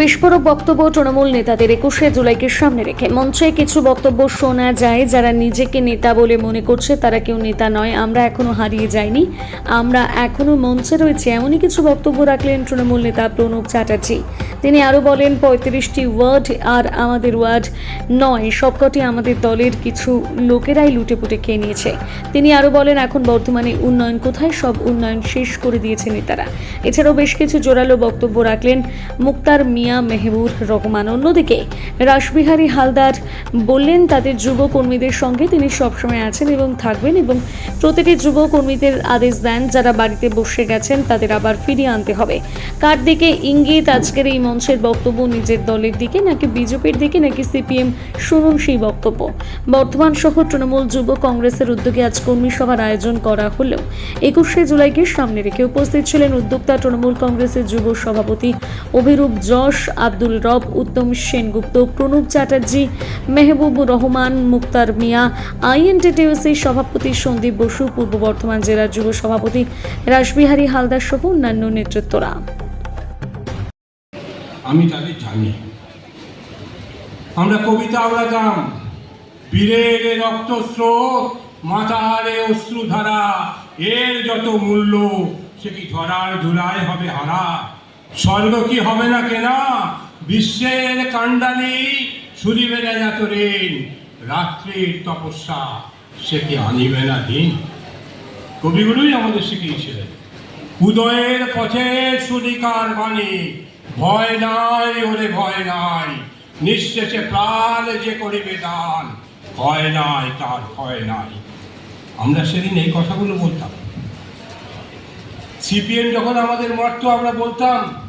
বিস্ফোরক বক্তব্য তৃণমূল নেতাদের একুশে জুলাইকে সামনে রেখে। মঞ্চে কিছু বক্তব্য শোনা যায়, যারা নিজেকে নেতা বলে মনে করছে, তারা কেউ নেতা নয়। আমরা এখনও হারিয়ে যাইনি। আমরা এখনও মঞ্চে রয়েছি। এমনই কিছু বক্তব্য রাখলেন তৃণমূল নেতা প্রণব চ্যাটার্জি। তিনি আরও বলেন, পঁয়ত্রিশটি ওয়ার্ড আর আমাদের ওয়ার্ড নয়। সবকটি আমাদের দলের কিছু লোকেরাই লুটেপুটে খেয়ে নিয়েছে। তিনি আরও বলেন, এখন বর্তমানে উন্নয়ন কোথায়? সব উন্নয়ন শেষ করে দিয়েছে নেতারা। এছাড়াও বেশ কিছু জোরালো বক্তব্য রাখলেন মুক্তার মিয়া মেহবুর রহমান। অন্যদিকে রাসবিহারী হালদার বললেন, তাদের যুব কর্মীদের সঙ্গে তিনি সবসময় আছেন এবং থাকবেন এবং প্রতিটি যুব কর্মীদের আদেশ দেন, যারা বাড়িতে বসে গেছেন তাদের আবার ফিরিয়ে আনতে হবে। কার দিকে ইঙ্গিত আজকের এই মঞ্চের বক্তব্য? নিজের দলের দিকে নাকি বিজেপির দিকে নাকি সিপিএম? শুনুন সেই বক্তব্য। বর্ধমান সহ তৃণমূল যুব কংগ্রেসের উদ্যোগে আজ কর্মী সভার আয়োজন করা হলেও একুশে জুলাইকে সামনে রেখে উপস্থিত ছিলেন উদ্যোক্তা তৃণমূল কংগ্রেসের যুব সভাপতি অভিরূপ যশ। আব্দুল রব, উত্তম সেনগুপ্ত, প্রণব চ্যাটার্জি, মেহবুব রহমান, মুক্তার মিয়া, আইএনটিটিউসি সভাপতি সন্দীপ বসু, পূর্ব বর্ধমান জেলার যুব সভাপতি রাসবিহারী হালদার সহ অন্যান্য নেতৃত্বরা। আমি তাদের জানি। আমরা কবিতা আওড়াতাম বীরের এ রক্তস্রোত মাথারে অশ্রুধারা, এর যত মূল্য, সে কি ধরার ধুলায় হবে হারা? স্বর্গ কি হবে না কেনা? বিশ্বের কাণ্ডালি সুরিবে না যত ঋণ। রাত্রির তপস্যা সে কি আনিবে না দিন? কবিগুলোই আমাদের শিখিয়েছিলেন। উদয়ের পথে সুদিকার বাণী, ভয় নাই ওরে ভয় নাই। নিঃশেষে প্রাণ যে করিবে দান, ভয় নাই তার ভয় নাই। আমরা সেদিন এই কথাগুলো বলতাম। সিপিএম যখন আমাদের মারতো আমরা বলতাম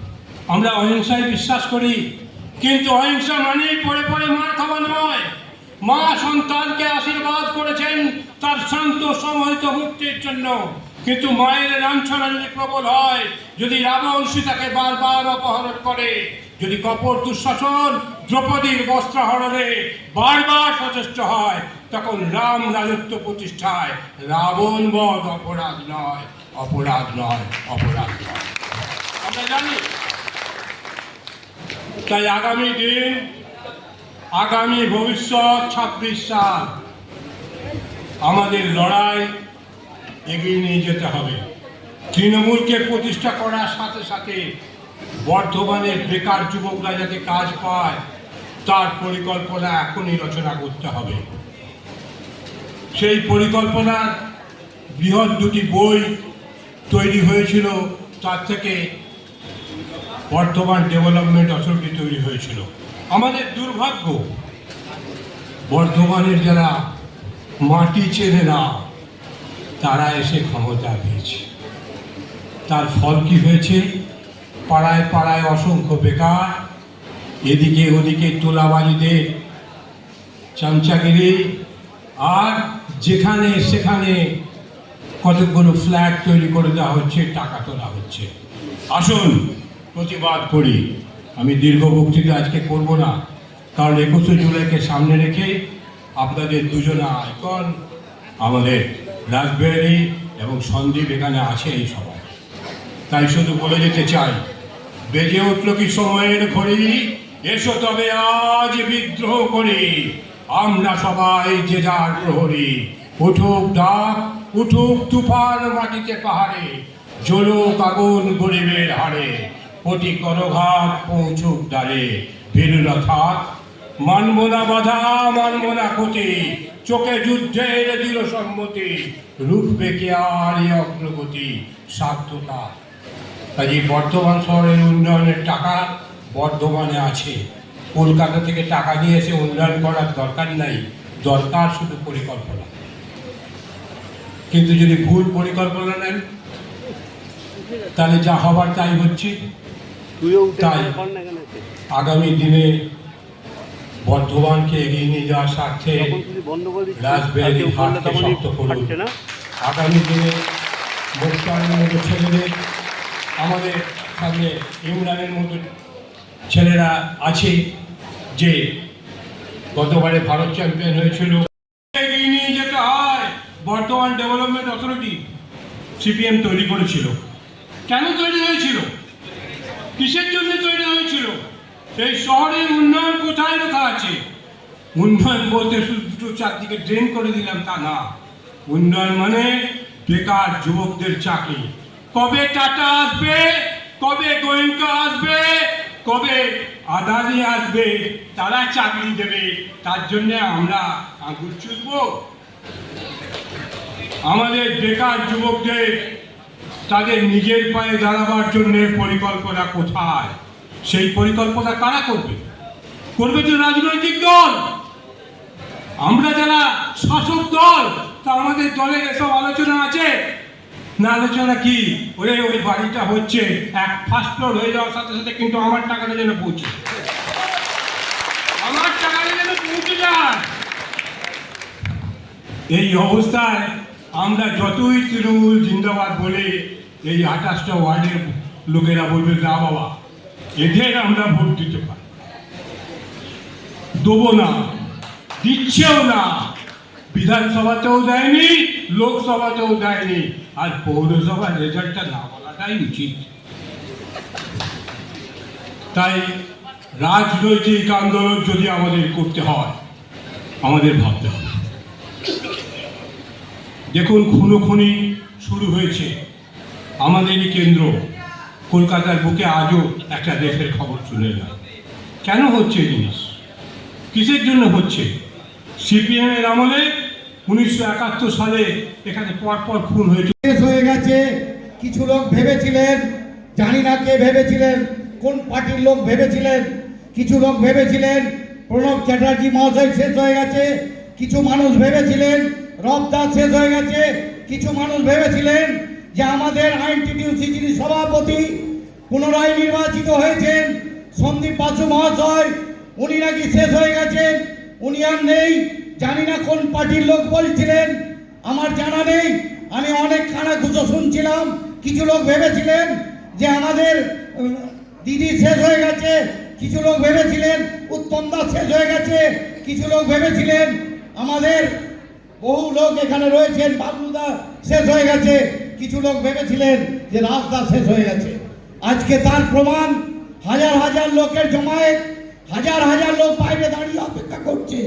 আমরা অহিংসায় বিশ্বাস করি, কিন্তু অহিংসা মানেই পরে পরে মার খাওয়া নয়। মা সন্তানকে আশীর্বাদ করেছেন তার শান্ত সমহিত মুক্তির জন্য। কিন্তু মায়ের লাঞ্ছনা যদি প্রবল হয়, যদি রাবণ সীতাকে বারবার অপহরণ করে, যদি কপর দুঃশাসন দ্রৌপদীর বস্ত্রহরণে বারবার সচেষ্ট হয়, তখন রাম রাজত্ব প্রতিষ্ঠায়। রাবণ বধ অপরাধ নয় অপরাধ নয় অপরাধ নয়। আমরা জানি তাই আগামী দিন, আগামী ভবিষ্যৎ ছাব্বিশ সাল আমাদের লড়াই এগিয়ে নিয়ে যেতে হবে। তৃণমূলকে প্রতিষ্ঠা করার সাথে সাথে বর্ধমানের বেকার যুবকরা যাতে কাজ পায়, তার পরিকল্পনা এখনই রচনা করতে হবে। সেই পরিকল্পনার বৃহৎ দুটি বই তৈরি হয়েছিল, তার থেকে বর্ধমান ডেভেলপমেন্ট অথরিটি তৈরি হয়েছিল। আমাদের দুর্ভাগ্য, বর্ধমানের যারা মাটি চেনে না, তারা এসে ক্ষমতা পেয়েছে। তার ফল কি হয়েছে? পাড়ায় পাড়ায় অসংখ্য বেকার, এদিকে ওদিকে তোলাবাজিদের চামচাগিরি, আর যেখানে সেখানে কতগুলো ফ্ল্যাট তৈরি করে দেওয়া হচ্ছে, টাকা তোলা হচ্ছে। আসুন প্রতিবাদ করি। আমি দীর্ঘ বক্তৃতা আজকে করব না, কারণ একুশে জুলাইকে সামনে রেখে আপনাদের দুজনা আইকন আমাদের রাজবেরি এবং সন্দীপ এখানে আছে এই সবাই তাই শুধু বলে যেতে চাই, বেজে উঠল কি সময়ের ঘড়ি? এসো তবে আজ বিদ্রোহ করি। আমরা সবাই যে যার প্রহরী, উঠুক ডাক, উঠুক তুফান মাটিতে পাহাড়ে, জ্বলুক আগুন গরিবের হাড়ে। কোটি করঘাত পৌঁছুক দ্বারে ভীরুরা মানব না বাধা, মানব না ক্ষতি, চোখে যুদ্ধের দৃঢ় সম্মতি রূপবে কে আর এ অগ্রগতি সাধ্যতা কাজে বর্ধমান শহরের উন্নয়নের টাকা বর্ধমানে আছে। কলকাতা থেকে টাকা নিয়ে এসে উন্নয়ন করার দরকার নাই, দরকার শুধু পরিকল্পনা। কিন্তু যদি ভুল পরিকল্পনা নেন, তাহলে যা হবার তাই হচ্ছে। তাই। আগামী দিনে বর্ধমানকে এগিয়ে নিয়ে যাওয়ার স্বার্থে করলে হাটকে শক্ত করুন। না। আগামী দিনে মোস্তানের মতো ছেলেদের আমাদের সামনে ইমরানের মতো ছেলেরা আছে যে গতবারে ভারত চ্যাম্পিয়ন হয়েছিল। এগিয়ে নিয়ে যেতে হয়। বর্তমান ডেভেলপমেন্ট অথরিটি সিপিএম তৈরি করেছিল। কেন তৈরি হয়েছিল? কিসের জন্য তৈরি হয়েছিল? সেই শহরের উন্নয়ন কোথায় লেখা আছে? উন্নয়ন বলতে শুধু দুটো চারদিকে ড্রেন করে দিলাম তা না। উন্নয়ন মানে বেকার যুবকদের চাকরি। কবে টাটা আসবে? কবে গোয়েঙ্কা আসবে? কবে আদানি আসবে? তারা চাকরি দেবে। তার জন্য আমরা আঙুল চুষবো। আমাদের বেকার যুবকদের তাদের নিজের পায়ে দাঁড়াবার জন্য পরিকল্পনা কোথায়? সেই পরিকল্পনা কারা করবে? করবে তো রাজনৈতিক দল। আমরা যারা শাসক দল, তা আমাদের দলের এসব আলোচনা আছে। না, আলোচনা কি? ওরে, ওই বাড়িটা হচ্ছে এক ফার্স্ট ফ্লোর হয়ে যাওয়ার সাথে সাথে কিন্তু আমার টাকাটা যেন পৌঁছে আমার টাকাটা যেন পৌঁছে যায়। এই অবস্থায় আমরা যতই তৃণমূল জিন্দাবাদ বলে এই আঠাশটা ওয়ার্ডের লোকেরা বলবে না বাবা, এদের আমরা ভোট দিতে পারি। দেবো না, দিচ্ছেও না। বিধানসভাতেও দেয়নি, লোকসভাতেও দেয়নি, আর পৌরসভার রেজাল্টটা না বলাটাই উচিত। তাই রাজনৈতিক আন্দোলন যদি আমাদের করতে হয়, আমাদের ভাবতে হবে। দেখুন, খুনোখুনি শুরু হয়েছে। আমাদেরই কেন্দ্র কলকাতার বুকে আজও একটা দেশের খবর চলে না কেন হচ্ছে জিনিস? কিসের জন্য হচ্ছে? সিপিএম এর আমলে উনিশশো একাত্তর সালে এখানে পরপর খুন হয়েছে। হয়ে গেছে। কিছু লোক ভেবেছিলেন, জানি না কে ভেবেছিলেন, কোন পার্টির লোক ভেবেছিলেন, কিছু লোক ভেবেছিলেন প্রণব চ্যাটার্জি মহাশয় শেষ হয়ে গেছে, কিছু মানুষ ভেবেছিলেন রবদাস শেষ হয়ে গেছে, কিছু মানুষ ভেবেছিলেন যে আমাদের আইনটিটিউসি যিনি সভাপতি পুনরায় নির্বাচিত হয়েছেন, সন্দীপ বাসু মহাশয়, উনি নাকি শেষ হয়ে গেছেন, উনি আর নেই, জানি না কোন পার্টির লোক বলছিলেন, আমার জানা নেই, আমি অনেক কানাঘুষো শুনছিলাম, কিছু লোক ভেবেছিলেন যে আমাদের দিদি শেষ হয়ে গেছে, কিছু লোক ভেবেছিলেন উত্তম দাস শেষ হয়ে গেছে, কিছু লোক ভেবেছিলেন আমাদের বহু লোক এখানে রয়েছেন বাবলুদা শেষ হয়ে গেছে কিছু লোক ভেবেছিলেন যে রাজদা শেষ হয়ে গেছে। আজকে তার প্রমাণ হাজার হাজার লোকের জমায়েত, হাজার হাজার লোক বাইরে দাঁড়িয়ে অপেক্ষা করছে।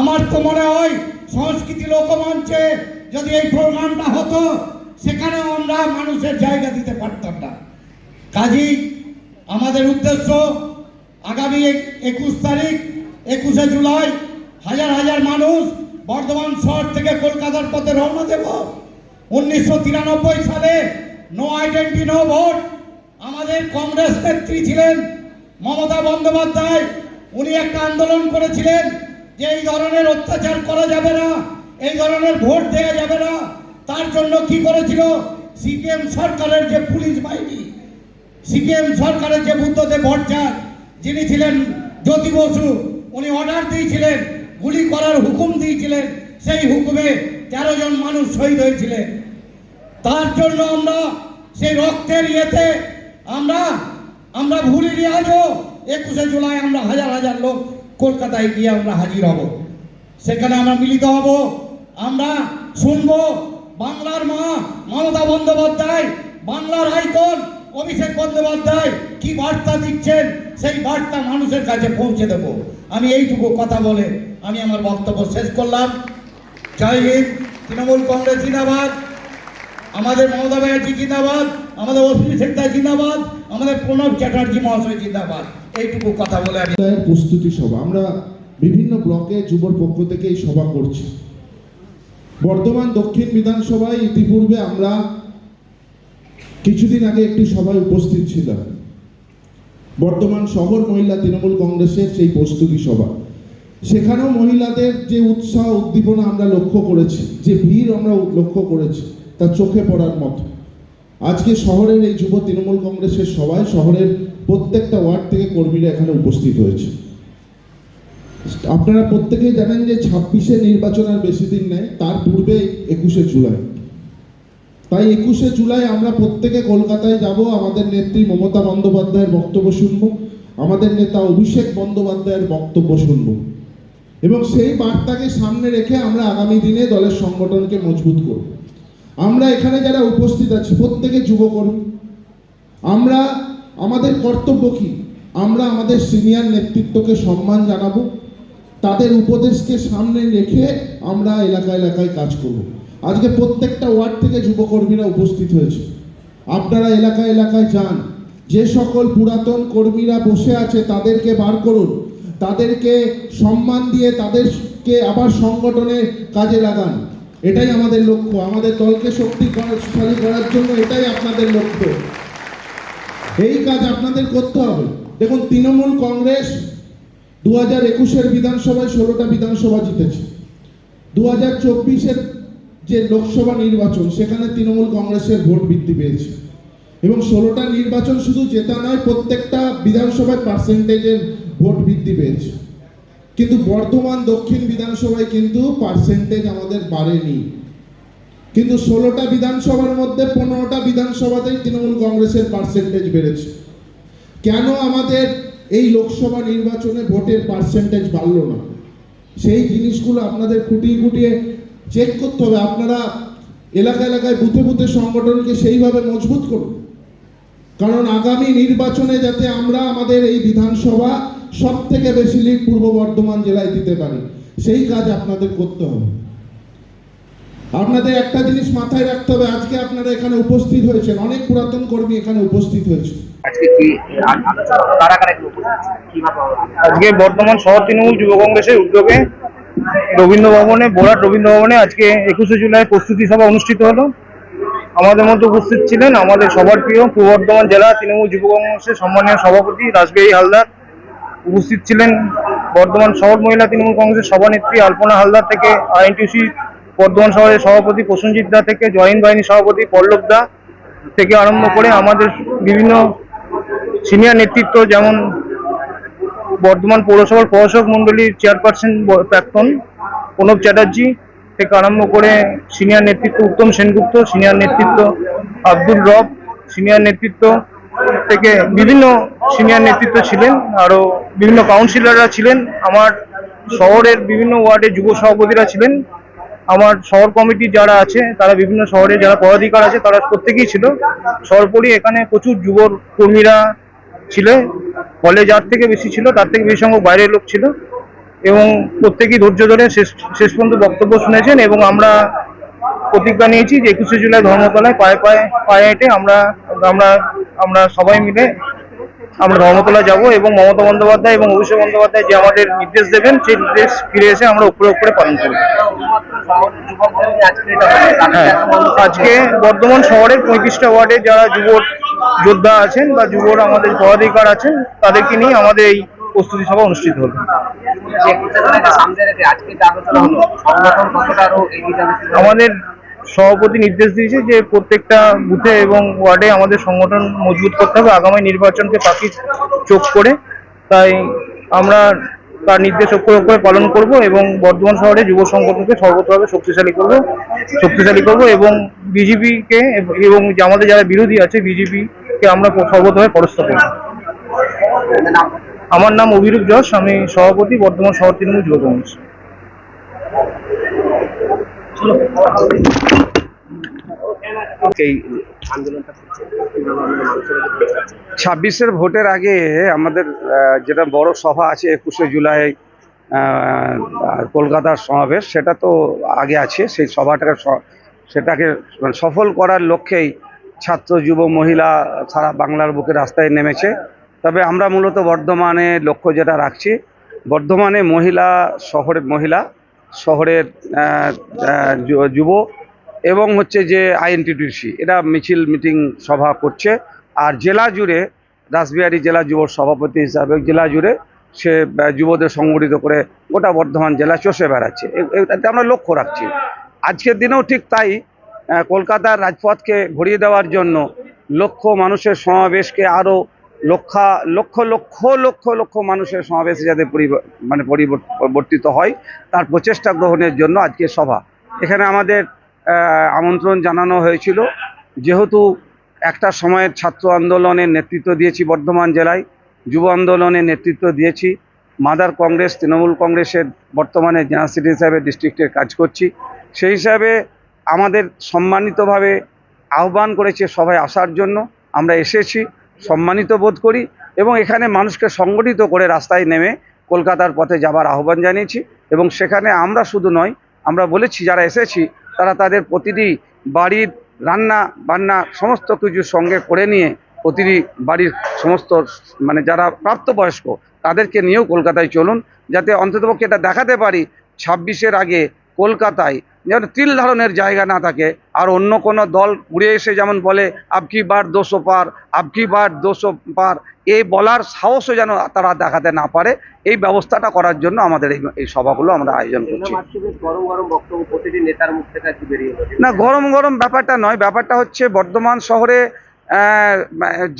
আমার তো মনে হয় সংস্কৃতি লোকমঞ্চে যদি এই প্রোগ্রামটা হতো, সেখানেও আমরা মানুষের জায়গা দিতে পারতাম না। কাজেই আমাদের উদ্দেশ্য আগামী একুশ তারিখ, একুশে জুলাই, হাজার হাজার মানুষ বর্ধমান শহর থেকে কলকাতার পথে রওনা দেব। উনিশশো তিরানব্বই সালে নো আইডেন্টি নো ভোট আমাদের কংগ্রেস নেত্রী ছিলেন মমতা বন্দ্যোপাধ্যায়। উনি একটা আন্দোলন করেছিলেন যে এই ধরনের অত্যাচার করা যাবে না, এই ধরনের ভোট দেওয়া যাবে না। তার জন্য কি করেছিল? সিপিএম সরকারের যে পুলিশ বাহিনী, সিপিএম সরকারের যে বুদ্ধদেব ভট্টাচার্য, যিনি ছিলেন জ্যোতি বসু, উনি অর্ডার দিয়েছিলেন, গুলি করার হুকুম দিয়েছিলেন। সেই হুকুমে তেরো জন মানুষ শহীদ হয়েছিলেন। তার জন্য আমরা সেই রক্তের ইয়েতে আমরা আমরা ভুলিনি আজও একুশে জুলাই আমরা হাজার হাজার লোক কলকাতায় গিয়ে আমরা হাজির হব। সেখানে আমরা মিলিত হব। আমরা শুনব বাংলার মা মমতা বন্দ্যোপাধ্যায়, বাংলার আইকন অভিষেক বন্দ্যোপাধ্যায় কি বার্তা দিচ্ছেন, সেই বার্তা মানুষের কাছে পৌঁছে দেব। আমি এইটুকু কথা বলে আমি আমার বক্তব্য শেষ করলাম। জয় তৃণমূল কংগ্রেস জিন্দাবাদ, আমাদের মমতা ব্যানার্জি জিন্দাবাদ, আমাদের অশ্বিনী সেক্টার জিন্দাবাদ, আমাদের প্রণব চ্যাটার্জি মহাশয় জিন্দাবাদ। এইটুকু কথা বলে আমি প্রস্তুতি সভা। আমরা বিভিন্ন ব্লকে যুবর পক্ষ থেকে এই সভা করছি। বর্ধমান দক্ষিণ বিধানসভায় ইতিপূর্বে আমরা কিছুদিন আগে একটি সভায় উপস্থিত ছিলাম। বর্তমান শহর মহিলা তৃণমূল কংগ্রেসের সেই প্রস্তুতি সভা। সেখানেও মহিলাদের যে উৎসাহ, উদ্দীপনা আমরা লক্ষ্য করেছি, যে ভিড় আমরা লক্ষ্য করেছি, তা চোখে পড়ার মতো। আজকে শহরের এই যুব তৃণমূল কংগ্রেসের সবাই শহরের প্রত্যেকটা ওয়ার্ড থেকে কর্মীরা এখানে উপস্থিত হয়েছে। আপনারা প্রত্যেকেই জানেন যে ছাব্বিশে নির্বাচন আর বেশি দিন নেই, তার পূর্বে একুশে জুলাই। তাই একুশে জুলাই আমরা প্রত্যেকে কলকাতায় যাব, আমাদের নেত্রী মমতা বন্দ্যোপাধ্যায়ের বক্তব্য শুনব, আমাদের নেতা অভিষেক বন্দ্যোপাধ্যায়ের বক্তব্য শুনব। এবং সেই বার্তাকে সামনে রেখে আমরা আগামী দিনে দলের সংগঠনকে মজবুত করব। আমরা এখানে যারা উপস্থিত আছি, প্রত্যেকে যুবকর্মী, আমরা, আমাদের কর্তব্য কি? আমরা আমাদের সিনিয়র নেতৃত্বকে সম্মান জানাব, তাদের উপদেশকে সামনে রেখে আমরা এলাকা এলাকায় কাজ করব। আজকে প্রত্যেকটা ওয়ার্ড থেকে যুবকর্মীরা উপস্থিত হয়েছে। আপনারা এলাকা এলাকায় যান, যে সকল পুরাতন কর্মীরা বসে আছে তাদেরকে বার করুন। তাদেরকে সম্মান দিয়ে তাদেরকে আবার সংগঠনের কাজে লাগান। এটাই আমাদের লক্ষ্য। আমাদের দলকে শক্তিশালী করার জন্য এটাই আপনাদের লক্ষ্য। এই কাজ আপনাদের করতে হবে। দেখুন, তৃণমূল কংগ্রেস দু হাজার একুশের বিধানসভায় ষোলোটা বিধানসভা জিতেছে। দু হাজার চব্বিশের যে লোকসভা নির্বাচন, সেখানে তৃণমূল কংগ্রেসের ভোট বৃদ্ধি পেয়েছে। এবং ষোলোটা নির্বাচন শুধু জেতা নয়, প্রত্যেকটা বিধানসভায় পার্সেন্টেজের ভোট বৃদ্ধি পেয়েছে। কিন্তু বর্তমান দক্ষিণ বিধানসভায় কিন্তু পার্সেন্টেজ আমাদের বাড়েনি। কিন্তু ষোলোটা বিধানসভার মধ্যে পনেরোটা বিধানসভাতেই তৃণমূল কংগ্রেসের পার্সেন্টেজ বেড়েছে। কেন আমাদের এই লোকসভা নির্বাচনে ভোটের পার্সেন্টেজ বাড়ল না? সেই জিনিসগুলো আপনাদের খুঁটিয়ে খুঁটিয়ে চেক করতে হবে। আপনারা এলাকা এলাকায় বুথে বুথে সংগঠনকে সেইভাবে মজবুত করুন। কারণ আগামী নির্বাচনে যাতে আমরা আমাদের এই বিধানসভা সব থেকে বেশি লিড পূর্ব বর্ধমান জেলায় দিতে পারি। সেই কাজ আপনাদের করতে হবে। আপনাদের একটা জিনিস মাথায় রাখতে হবে আজকে আপনারা এখানে উপস্থিত হয়েছেন অনেক পুরাতন কর্মী এখানে উপস্থিত হয়েছে। আজকে বর্তমান শহর তৃণমূল যুব কংগ্রেসের উদ্যোগে রবীন্দ্র ভবনে বোরাট রবীন্দ্র ভবনে আজকে একুশে জুলাই প্রস্তুতি সভা অনুষ্ঠিত হলো। আমাদের মধ্যে উপস্থিত ছিলেন আমাদের সবার প্রিয় পূর্ব বর্ধমান জেলা তৃণমূল যুব কংগ্রেসের সম্মানীয় সভাপতি রাসবিহারী হালদার। উপস্থিত ছিলেন বর্ধমান শহর মহিলা তৃণমূল কংগ্রেসের সভানেত্রী আলপনা হালদার থেকে আইএনটিউসি বর্ধমান শহরের সভাপতি প্রসেনজিৎ দা থেকে জয়েন বাহিনী সভাপতি পল্লব দা থেকে আরম্ভ করে আমাদের বিভিন্ন সিনিয়র নেতৃত্ব যেমন বর্ধমান পৌরসভার প্রশাসক মন্ডলীর চেয়ারপারসন প্রাক্তন প্রণব চ্যাটার্জি থেকে আরম্ভ করে সিনিয়র নেতৃত্ব উত্তম সেনগুপ্ত, সিনিয়র নেতৃত্ব আব্দুল রব, সিনিয়র নেতৃত্ব থেকে বিভিন্ন সিনিয়র নেতৃত্ব ছিলেন আরও বিভিন্ন কাউন্সিলররা ছিলেন, আমার শহরের বিভিন্ন ওয়ার্ডের যুব সভাপতিরা ছিলেন, আমার শহর কমিটি যারা আছে, তারা বিভিন্ন শহরে যারা পদাধিকার আছে, তারা প্রত্যেকেই ছিল। সর্বোপরি এখানে প্রচুর যুব কর্মীরা ছিল, ফলে যার থেকে বেশি ছিল, তার থেকে বেশি সংখ্যক বাইরের লোক ছিল। এবং প্রত্যেকেই ধৈর্য ধরে শেষ শেষ পর্যন্ত বক্তব্য শুনেছেন এবং আমরা প্রতিজ্ঞা নিয়েছি যে একুশে জুলাই ধর্মতলায় পায়ে পায়ে পায়ে হেঁটে আমরা আমরা আমরা সবাই মিলে আমরা ধর্মতলা যাব এবং মমতা বন্দ্যোপাধ্যায় এবং অভিষেক বন্দ্যোপাধ্যায় যে আমাদের নির্দেশ দেবেন সেই নির্দেশ ফিরে এসে আমরা উপরে উপরে পালন করব। হ্যাঁ আজকে বর্ধমান শহরের পঁয়ত্রিশটা ওয়ার্ডে যারা যুব যোদ্ধা আছেন বা যুবরা আমাদের পদাধিকার আছেন তাদেরকে নিয়ে আমাদের এই প্রস্তুতি সভা অনুষ্ঠিত হলো। আমাদের সভাপতি নির্দেশ দিয়েছে যে প্রত্যেকটা বুথে এবং ওয়ার্ডে আমাদের সংগঠন মজবুত করতে হবে। আগামী নির্বাচনকে পাখি চোখ করে। তাই আমরা তার নির্দেশ অক্ষরে অক্ষরে পালন করব এবং বর্ধমান শহরে যুব সংগঠনকে সর্বতভাবে শক্তিশালী করব শক্তিশালী করব এবং বিজেপিকে এবং আমাদের যারা বিরোধী আছে, বিজেপিকে আমরা সর্বতভাবে পরাস্ত করব। আমার নাম অভিরূপ যশ, আমি সভাপতি, বর্ধমান শহর তৃণমূল যুব কংগ্রেস। ছাব্বিশের ভোটের আগে আমাদের যেটা বড় সভা আছে একুশে জুলাই কলকাতার সমাবেশ, সেটা তো আগে আছে, সেই সভাটাকে সেটাকে মানে সফল করার লক্ষ্যেই ছাত্র, যুব, মহিলা সারা বাংলার বুকে রাস্তায় নেমেছে। তবে আমরা মূলত বর্ধমানে লক্ষ্য যেটা রাখছি, বর্ধমানে মহিলা শহরের মহিলা শহরের যুব এবং হচ্ছে যে আইএনটিটিসি এরা মিছিল, মিটিং সভা করছে। আর জেলা জুড়ে, রাসবিহারী জেলা যুব সভাপতি হিসাবে জেলা জুড়ে সে যুবদের সংগঠিত করে গোটা বর্ধমান জেলা চষে বেড়াচ্ছে। এটাতে আমরা লক্ষ্য রাখছি। আজকের দিনেও ঠিক তাই কলকাতার রাজপথকে ভরিয়ে দেওয়ার জন্য লক্ষ মানুষের সমাবেশকে আরও লক্ষ লক্ষ লক্ষ লক্ষ লক্ষ মানুষের সমাবেশে যাতে মানে পরিবর্তিত হয়, তার প্রচেষ্টা গ্রহণের জন্য আজকে সভা। এখানে আমাদের আমন্ত্রণ জানানো হয়েছিল, যেহেতু একটা সময়ের ছাত্র আন্দোলনের নেতৃত্ব দিয়েছি বর্ধমান জেলায়, যুব আন্দোলনের নেতৃত্ব দিয়েছি, মাদার কংগ্রেস, তৃণমূল কংগ্রেসের বর্তমানে জেনারেল সেক্রেটারি হিসাবে ডিস্ট্রিক্টের কাজ করছি, সেই হিসাবে আমাদের সম্মানিতভাবে আহ্বান করেছে সবাই আসার জন্য, আমরা এসেছি। সম্মানিত বোধ করি এবং এখানে মানুষকে সংগঠিত করে রাস্তায় নেমে কলকাতার পথে যাবার আহ্বান জানিয়েছি এবং সেখানে আমরা শুধু নয়, আমরা বলেছি যারা এসেছি তারা তাদের প্রতিটি বাড়ির রান্না বান্না সমস্ত কিছু সঙ্গে করে নিয়ে প্রতিটি বাড়ির সমস্ত মানে যারা প্রাপ্তবয়স্ক তাদেরকে নিয়েও কলকাতায় চলুন যাতে অন্ততপক্ষে এটা দেখাতে পারি। ছাব্বিশের আগে কলকাতায়। যেন তিল ধারণের জায়গা না থাকে আর অন্য কোনো দল উড়ে এসে যেমন বলে আবকি বার দোষো পার আবকি বার দোষো পার? এই বলার সাহসও যেন তারা দেখাতে না পারে। এই ব্যবস্থাটা করার জন্য আমাদের এই এই সভাগুলো আমরা আয়োজন করছি। না গরম গরম ব্যাপারটা নয় ব্যাপারটা হচ্ছে বর্ধমান শহরে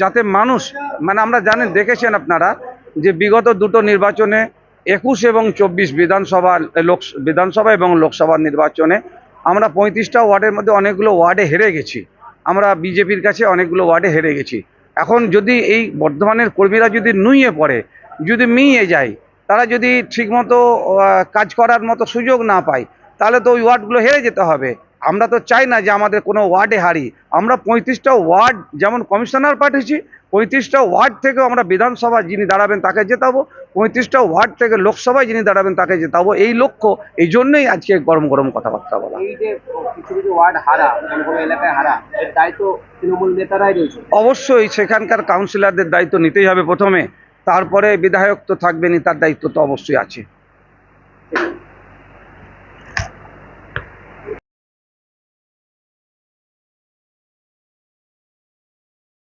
যাতে মানুষ মানে আমরা জানেন দেখেছেন আপনারা যে বিগত দুটো নির্বাচনে একুশ এবং চব্বিশ বিধানসভা, লোক, বিধানসভা এবং লোকসভা নির্বাচনে আমরা পঁয়ত্রিশটা ওয়ার্ডের মধ্যে অনেকগুলো ওয়ার্ডে হেরে গেছি। আমরা বিজেপির কাছে অনেকগুলো ওয়ার্ডে হেরে গেছি। এখন যদি এই বর্ধমানের কর্মীরা যদি নুইয়ে পড়ে, যদি মিয়ে যায়, তারা যদি ঠিকমতো কাজ করার মতো সুযোগ না পায়, তাহলে তো ওই ওয়ার্ডগুলো হেরে যেতে হবে। আমরা তো চাই না যে আমাদের কোনো ওয়ার্ডে হারি। আমরা পঁয়ত্রিশটা ওয়ার্ড যেমন কমিশনার পাঠিয়েছি পঁয়ত্রিশটা ওয়ার্ড থেকেও আমরা বিধানসভা যিনি দাঁড়াবেন তাকে জেতাবো পঁয়ত্রিশটা ওয়ার্ড থেকে লোকসভায় যিনি দাঁড়াবেন তাকে জেতাবো। এই লক্ষ্য এই জন্যই আজকে গরম গরম কথাবার্তা বলা। অবশ্যই সেখানকার কাউন্সিলরদের দায়িত্ব নিতেই হবে প্রথমে। তারপরে বিধায়ক তো থাকবেনই তার দায়িত্ব তো অবশ্যই আছে।